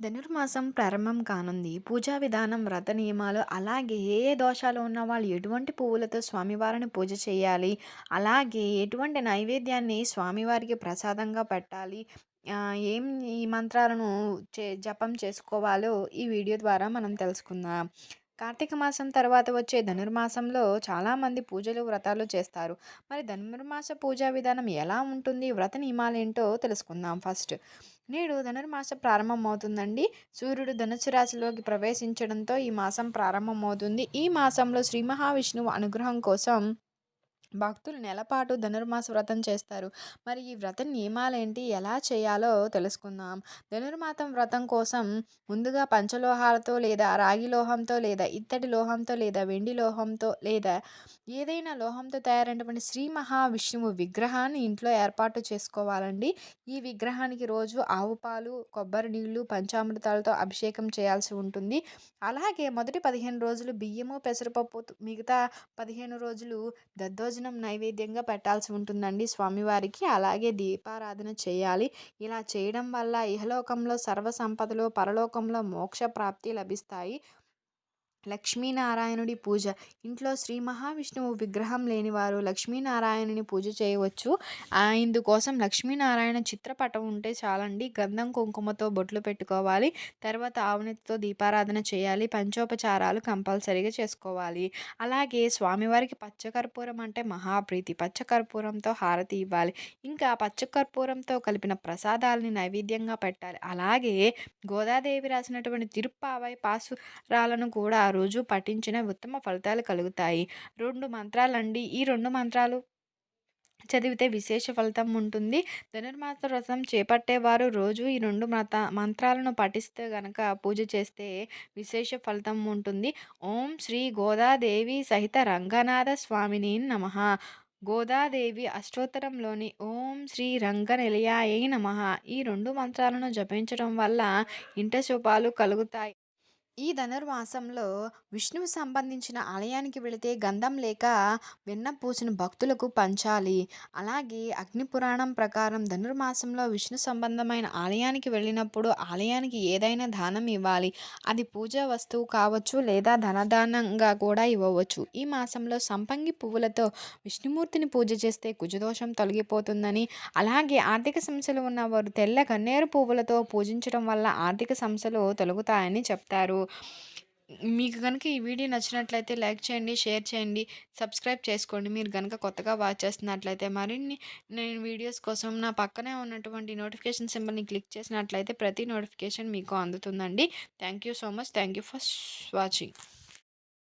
ధనుర్మాసం ప్రారంభం కానుంది. పూజా విధానం, వ్రత నియమాలు, అలాగే ఏ ఏ దోషాలు ఉన్నవాళ్ళు ఎటువంటి పువ్వులతో స్వామివారిని పూజ చేయాలి, అలాగే ఎటువంటి నైవేద్యాన్ని స్వామివారికి ప్రసాదంగా పెట్టాలి, ఏం ఈ మంత్రాలను చే జపం చేసుకోవాలో ఈ వీడియో ద్వారా మనం తెలుసుకుందాం. కార్తీక మాసం తర్వాత వచ్చే ధనుర్మాసంలో చాలామంది పూజలు వ్రతాలు చేస్తారు. మరి ధనుర్మాస పూజా విధానం ఎలా ఉంటుంది? వ్రత నియమాలేంటో తెలుసుకుందాం ఫస్ట్. నేడు ధనుర్మాసం ప్రారంభమవుతుందండి సూర్యుడు ధనుసు రాశిలోకి ప్రవేశించడంతో ఈ మాసం ప్రారంభమవుతుంది ఈ మాసంలో శ్రీ మహావిష్ణువు అనుగ్రహం కోసం భక్తులు నెలపాటు ధనుర్మాస వ్రతం చేస్తారు. మరి ఈ వ్రత నియమాలేంటి ఎలా చేయాలో తెలుసుకుందాం. ధనుర్మాసం వ్రతం కోసం ముందుగా పంచలోహాలతో లేదా రాగి లోహంతో లేదా ఇత్తడి లోహంతో లేదా వెండి లోహంతో లేదా ఏదైనా లోహంతో తయారైనటువంటి శ్రీ మహావిష్ణువు విగ్రహాన్ని ఇంట్లో ఏర్పాటు చేసుకోవాలండి. ఈ విగ్రహానికి రోజు ఆవు పాలు కొబ్బరి నీళ్ళు పంచామృతాలతో అభిషేకం చేయాల్సి ఉంటుంది. అలాగే మొదటి పదిహేను రోజులు బియ్యము పెసరపప్పు మిగతా పదిహేను రోజులు దద్దోజనం నైవేద్యంగా పెట్టాల్సి ఉంటుందండి స్వామివారికి. అలాగే దీపారాధన చేయాలి. ఇలా చేయడం వల్ల ఇహలోకంలో సర్వ సంపదలు పరలోకంలో మోక్ష ప్రాప్తి లభిస్తాయి. లక్ష్మీనారాయణుడి పూజ. ఇంట్లో శ్రీ మహావిష్ణువు విగ్రహం లేనివారు లక్ష్మీనారాయణుని పూజ చేయవచ్చు. ఇందుకోసం లక్ష్మీనారాయణ చిత్రపటం ఉంటే చాలండి. గంధం కుంకుమతో బొట్లు పెట్టుకోవాలి. తర్వాత ఆవునెత్తితో దీపారాధన చేయాలి. పంచోపచారాలు కంపల్సరీగా చేసుకోవాలి. అలాగే స్వామివారికి పచ్చకర్పూరం అంటే మహాప్రీతి. పచ్చకర్పూరంతో హారతి ఇవ్వాలి. ఇంకా పచ్చకర్పూరంతో కలిపిన ప్రసాదాలని నైవేద్యంగా పెట్టాలి. అలాగే గోదాదేవి రాసినటువంటి తిరుప్పావై పాసురాలను కూడా రోజు పఠించిన ఉత్తమ ఫలితాలు కలుగుతాయి. రెండు మంత్రాలండి. ఈ రెండు మంత్రాలు చదివితే విశేష ఫలితం ఉంటుంది. ధనుర్మాస వ్రతం చేపట్టేవారు రోజు ఈ రెండు మత మంత్రాలను పఠిస్తే గనక పూజ చేస్తే విశేష ఫలితం ఉంటుంది. ఓం శ్రీ గోదాదేవి సహిత రంగనాథ స్వామిని నమ. గోదాదేవి అష్టోత్తరంలోని ఓం శ్రీ రంగనిలయాయ నమ. ఈ రెండు మంత్రాలను జపించడం వల్ల ఇంట శుభాలు కలుగుతాయి. ఈ ధనుర్మాసంలో విష్ణువు సంబంధించిన ఆలయానికి వెళితే గంధం లేక వెన్న పూసిన భక్తులకు పంచాలి. అలాగే అగ్నిపురాణం ప్రకారం ధనుర్మాసంలో విష్ణు సంబంధమైన ఆలయానికి వెళ్ళినప్పుడు ఆలయానికి ఏదైనా దానం ఇవ్వాలి. అది పూజా వస్తువు కావచ్చు లేదా ధనదానంగా కూడా ఇవ్వవచ్చు. ఈ మాసంలో సంపంగి పువ్వులతో విష్ణుమూర్తిని పూజ చేస్తే కుజదోషం తొలగిపోతుందని అలాగే ఆర్థిక సమస్యలు ఉన్నవారు తెల్ల గన్నేరు పువ్వులతో పూజించడం వల్ల ఆర్థిక సమస్యలు తొలగుతాయని చెప్తారు. మీకు కనుక ఈ వీడియో నచ్చినట్లయితే లైక్ చేయండి షేర్ చేయండి సబ్స్క్రైబ్ చేసుకోండి. మీరు కనుక కొత్తగా వాచ్ చేస్తున్నట్లయితే మరిన్ని నేను వీడియోస్ కోసం నా పక్కనే ఉన్నటువంటి నోటిఫికేషన్ సింబల్ని క్లిక్ చేసినట్లయితే ప్రతి నోటిఫికేషన్ మీకు అందుతుందండి. Thank you so much. Thank you for watching.